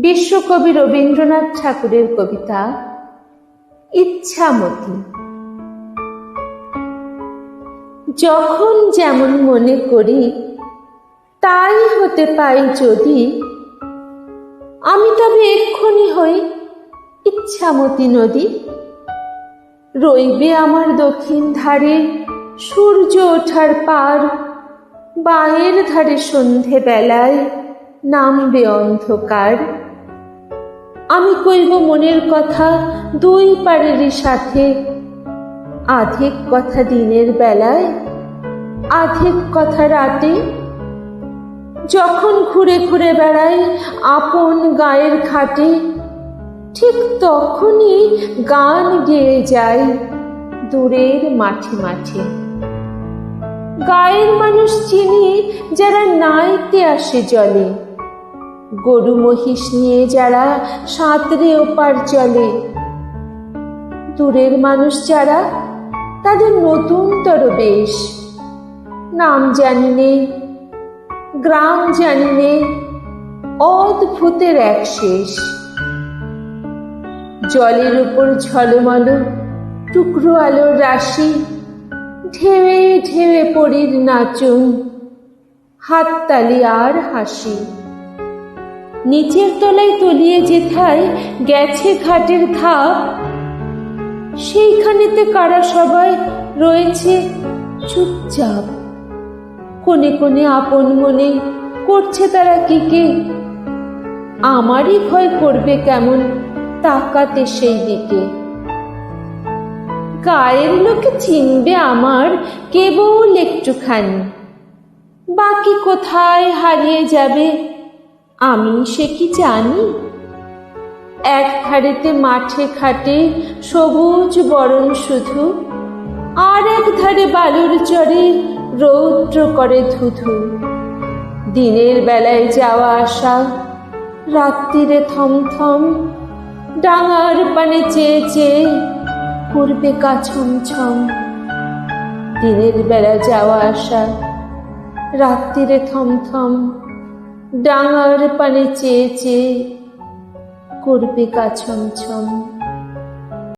বিশ্বকবি রবীন্দ্রনাথ ঠাকুরের কবিতা ইচ্ছামতি। যখন যেমন মনে করি, তাই হতে পাই যদি, আমি তবে এক্ষুনি হই ইচ্ছামতি নদী। রইবে আমার দক্ষিণ ধারে সূর্য ওঠার পার, বায়ের ধারে সন্ধে বেলায় নামবে অন্ধকার। আমি কইব মনের কথা দুই পারেরই সাথে। আধেক কথা দিনের বেলায়, আধেক কথা রাতে। যখন ঘুরে ঘুরে বেড়াই আপন গায়ের খাটে, ঠিক তখনই গান গেয়ে যায় দূরের মাঠে মাঠে। গায়ের মানুষ চিনি যারা নাইতে আসে জলে। গরু মহিষ নিয়ে যারা সাঁতরে ওপার চলে। দূরের মানুষ যারা, তাদের নতুনতর বেশ। নাম জানি নে গ্রাম জানি নে অদ্ভুতের এক শেষ। জলের উপর ঝলমল, টুকরো আলোর রাশি, ঢেউয়ে ঢেউয়ে পড়ির নাচুন, হাততালি আর হাসি। নিচের তলায় তলিয়ে যেথায় গেছে ঘাটের ধাপ, সেইখানেতে কারা সবাই রয়েছে চুপচাপ। কোনে কোনে আপন মনে করছে তারা কি কে? আমারই ভয় করবে কেমন তাকাতে সেই দিকে। গায়ের লোকে চিনবে আমার কেবল একটুখানি। বাকি কোথায় হারিয়ে যাবে আমি সে কি জানি? এক ধারেতে মাঠে খাটে সবুজ বরণ শুধু, আর এক ধারে বালুর চরে রৌদ্র করে ধুধু। দিনের বেলায় যাওয়া আসা, রাত্রিরে থমথম, ডাঙার পানে চেয়ে চেয়ে করবে কাছম ছম দিনের বেলা যাওয়া আসা, রাত্রিরে থমথম ডাঙার পানে চেয়ে চেয়ে করবে কাছম ছম